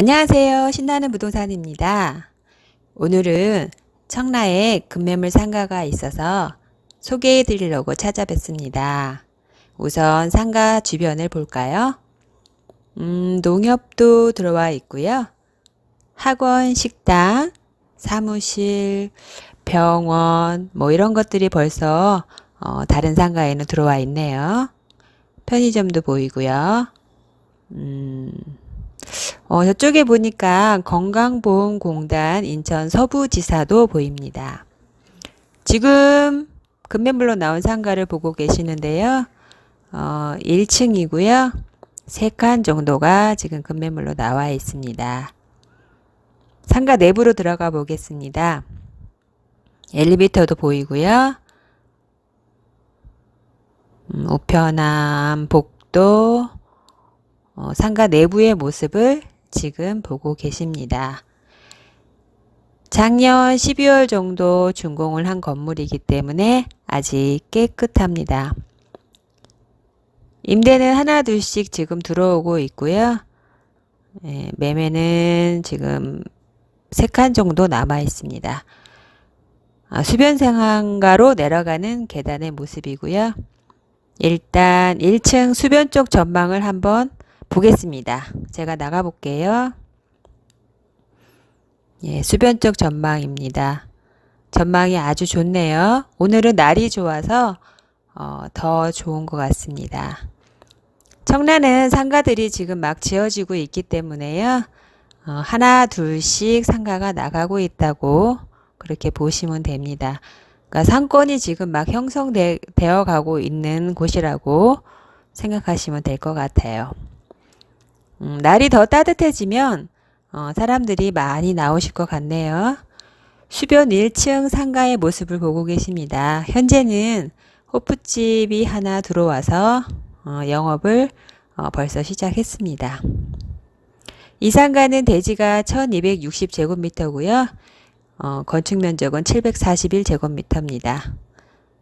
안녕하세요. 신나는 부동산입니다. 오늘은 청라에 급매물 상가가 있어서 소개해 드리려고 찾아뵙습니다. 우선 상가 주변을 볼까요? 음, 농협도 들어와 있고요. 학원, 식당, 사무실, 병원, 뭐 이런 것들이 벌써 어, 다른 상가에는 들어와 있네요. 편의점도 보이고요. 음, 어, 저쪽에 보니까 건강보험공단 인천 서부지사도 보입니다. 지금 금매물로 나온 상가를 보고 계시는데요. 어, 1층이고요. 3칸 정도가 지금 금매물로 나와 있습니다. 상가 내부로 들어가 보겠습니다. 엘리베이터도 보이고요. 음, 우편함, 복도, 어, 상가 내부의 모습을 지금 보고 계십니다. 작년 12월 정도 준공을 한 건물이기 때문에 아직 깨끗합니다. 임대는 하나 둘씩 지금 들어오고 있고요. 예, 매매는 지금 3칸 정도 남아 있습니다. 아, 수변상가로 내려가는 계단의 모습이고요. 일단 1층 수변 쪽 전망을 한번 보겠습니다. 제가 나가 볼게요. 예, 수변 쪽 전망입니다. 전망이 아주 좋네요. 오늘은 날이 좋아서 어, 더 좋은 것 같습니다. 청라는 상가들이 지금 막 지어지고 있기 때문에요. 어, 하나, 둘씩 상가가 나가고 있다고 그렇게 보시면 됩니다. 그러니까 상권이 지금 막 형성되어 가고 있는 곳이라고 생각하시면 될 것 같아요. 음, 날이 더 따뜻해지면 어, 사람들이 많이 나오실 것 같네요. 수변 1층 상가의 모습을 보고 계십니다. 현재는 호프집이 하나 들어와서 어, 영업을 어, 벌써 시작했습니다. 이 상가는 대지가 1260제곱미터고요. 어, 건축 면적은 741제곱미터입니다.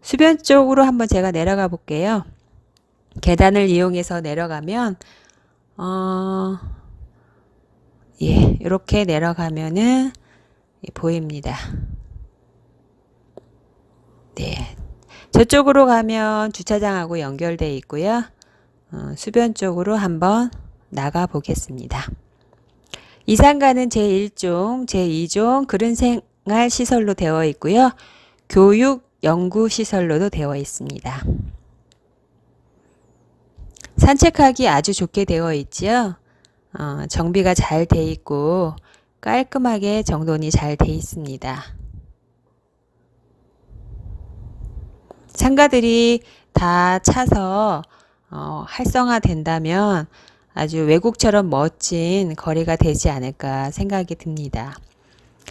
수변 쪽으로 한번 제가 내려가 볼게요. 계단을 이용해서 내려가면 어, 예, 이렇게 내려가면은 예, 보입니다. 네. 저쪽으로 가면 주차장하고 연결되어 있고요. 어, 수변 쪽으로 한번 나가 보겠습니다. 이 상가는 제1종, 제2종 그른생활 시설로 되어 있고요. 교육 연구 시설로도 되어 있습니다. 산책하기 아주 좋게 되어 있지요. 어, 정비가 잘 돼 있고 깔끔하게 정돈이 잘 돼 있습니다. 상가들이 다 차서 어, 활성화 된다면 아주 외국처럼 멋진 거리가 되지 않을까 생각이 듭니다.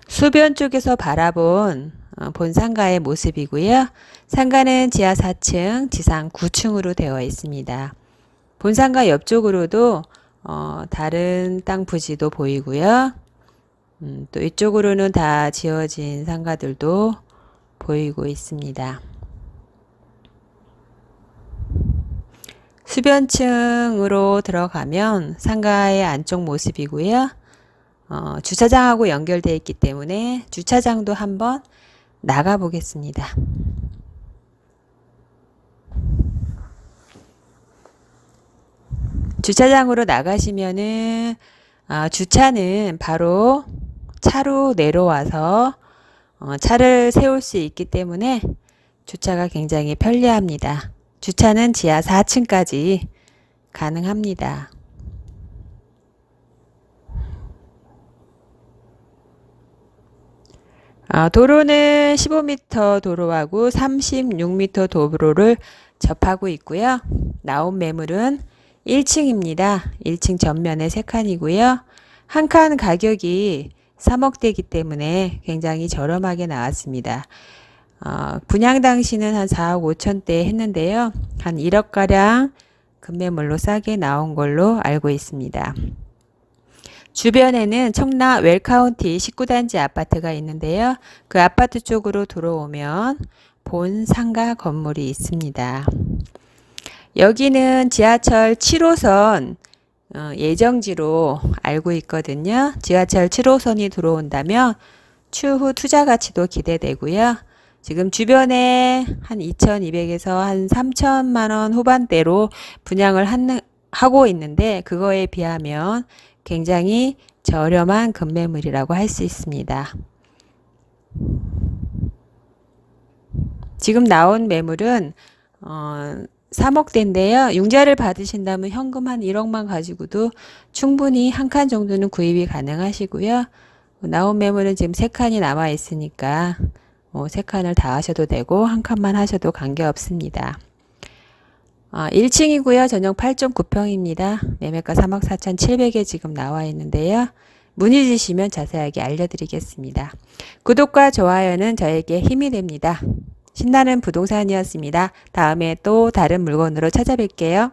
수변 쪽에서 바라본 어, 본상가의 모습이고요. 상가는 지하 4층, 지상 9층으로 되어 있습니다. 본상가 옆쪽으로도 어, 다른 땅 부지도 보이고요. 음, 또 이쪽으로는 다 지어진 상가들도 보이고 있습니다. 수변층으로 들어가면 상가의 안쪽 모습이고요. 어, 주차장하고 연결되어 있기 때문에 주차장도 한번 나가 보겠습니다. 주차장으로 나가시면은 아, 주차는 바로 차로 내려와서 어, 차를 세울 수 있기 때문에 주차가 굉장히 편리합니다. 주차는 지하 4층까지 가능합니다. 아, 도로는 15m 도로하고 36m 도로를 접하고 있고요. 나온 매물은 1층입니다. 1층 전면에 3칸이고요. 한 칸 가격이 3억대이기 때문에 굉장히 저렴하게 나왔습니다. 어, 분양 당시는 한 4억 5천대 했는데요. 한 1억가량 금매물로 싸게 나온 걸로 알고 있습니다. 주변에는 청라 웰카운티 19단지 아파트가 있는데요. 그 아파트 쪽으로 들어오면 본 상가 건물이 있습니다. 여기는 지하철 7호선 어, 예정지로 알고 있거든요. 지하철 7호선이 들어온다면 추후 투자 가치도 기대되고요. 지금 주변에 한 2,200에서 한 3천만 원 후반대로 분양을 하고 있는데 그거에 비하면 굉장히 저렴한 급매물이라고 할 수 있습니다. 지금 나온 매물은 어, 3억 대인데요. 융자를 받으신다면 현금 한 1억만 가지고도 충분히 한 칸 정도는 구입이 가능하시고요. 나온 매물은 지금 3칸이 남아 있으니까 뭐 3칸을 다 하셔도 되고 한 칸만 하셔도 관계없습니다. 아, 1층이고요. 전용 8.9평입니다. 매매가 3억 4,700에 지금 나와 있는데요. 문의 주시면 자세하게 알려드리겠습니다. 구독과 좋아요는 저에게 힘이 됩니다. 신나는 부동산이었습니다. 다음에 또 다른 물건으로 찾아뵐게요.